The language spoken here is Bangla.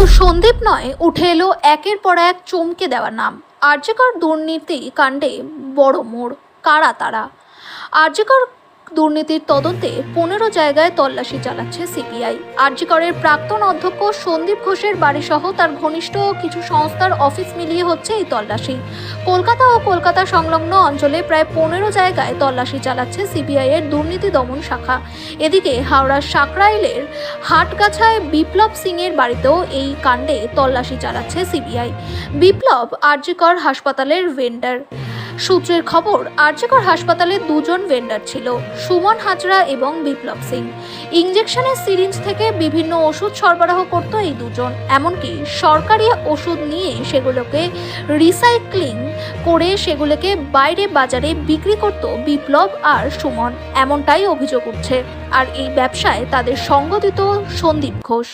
শুধু সন্দীপ নয়, উঠে এলো একের পর এক চমকে দেওয়া নাম। আর্যকর দুর্নীতি কাণ্ডে বড় মোড়। কারা তারা? আর্যকর দুর্নীতির তদন্তে পনেরো জায়গায় তল্লাশি চালাচ্ছে সিবিআই আর্যকরের প্রাক্তন অধ্যক্ষ সন্দীপ ঘোষের বাড়িসহ তার ঘনিষ্ঠ কিছু সংস্থার অফিস মিলিয়ে হচ্ছে এই তল্লাশি। কলকাতা ও কলকাতা সংলগ্ন অঞ্চলে প্রায় পনেরো জায়গায় তল্লাশি চালাচ্ছে সিবিআই এর দুর্নীতি দমন শাখা। এদিকে হাওড়ার সাকরাইলের হাটগাছায় বিপ্লব সিং এর বাড়িতেও এই কাণ্ডে তল্লাশি চালাচ্ছে সিবিআই বিপ্লব আরজিকর হাসপাতালের ভেন্ডার সূত্রের খবর, আরজিকর হাসপাতালে দুজন ভেন্ডার ছিল, সুমন হাজরা এবং বিপ্লব সিং। ইঞ্জেকশনের সিরিঞ্জ থেকে বিভিন্ন ওষুধ সরবরাহ করত এই দুজন, এমনকি সরকারি ওষুধ নিয়ে সেগুলোকে রিসাইক্লিং করে সেগুলোকে বাইরে বাজারে বিক্রি করত বিপ্লব আর সুমন, এমনটাই অভিযোগ উঠছে। আর এই ব্যবসায় তাদের সঙ্গ দিত সন্দীপ ঘোষ।